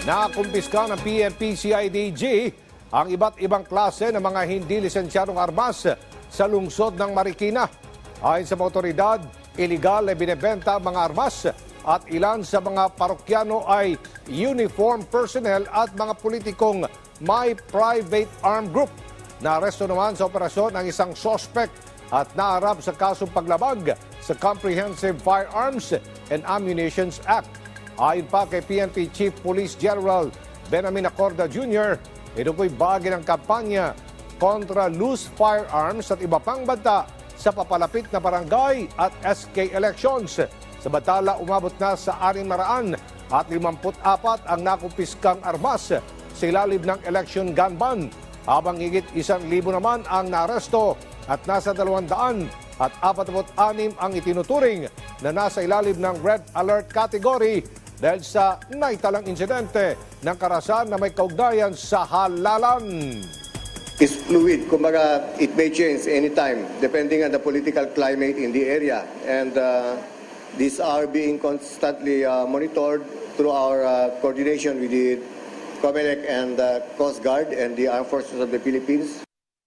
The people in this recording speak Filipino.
Nakumpiska ng PNP CIDG ang iba't ibang klase ng mga hindi lisensyadong armas sa lungsod ng Marikina. Ayon sa mga otoridad, iligal ay binebenta ang mga armas at ilan sa mga parokyano ay uniform personnel at mga politikong may private armed group. Naaresto naman sa operasyon ang isang suspect at naharap sa kasong paglabag sa Comprehensive Firearms and Ammunitions Act. Ayon pa kay PNP Chief Police General Benjamin Acorda Jr., ito po'y bahagi ng kampanya kontra loose firearms at iba pang banta sa papalapit na barangay at SK elections. Sa batala, umabot na sa 600 at 54 ang nakumpiskang armas sa ilalim ng election gun ban habang higit isang libo naman ang naresto at nasa 200 at 46 ang itinuturing na nasa ilalim ng red alert category dahil sa naitalang insidente ng karasan na may kaugnayan sa halalan. is fluid. Kumbaga, it may change anytime depending on the political climate in the area. And uh, these are being constantly uh, monitored through our uh, coordination with the COMELEC and the Coast Guard and the Armed Forces of the Philippines.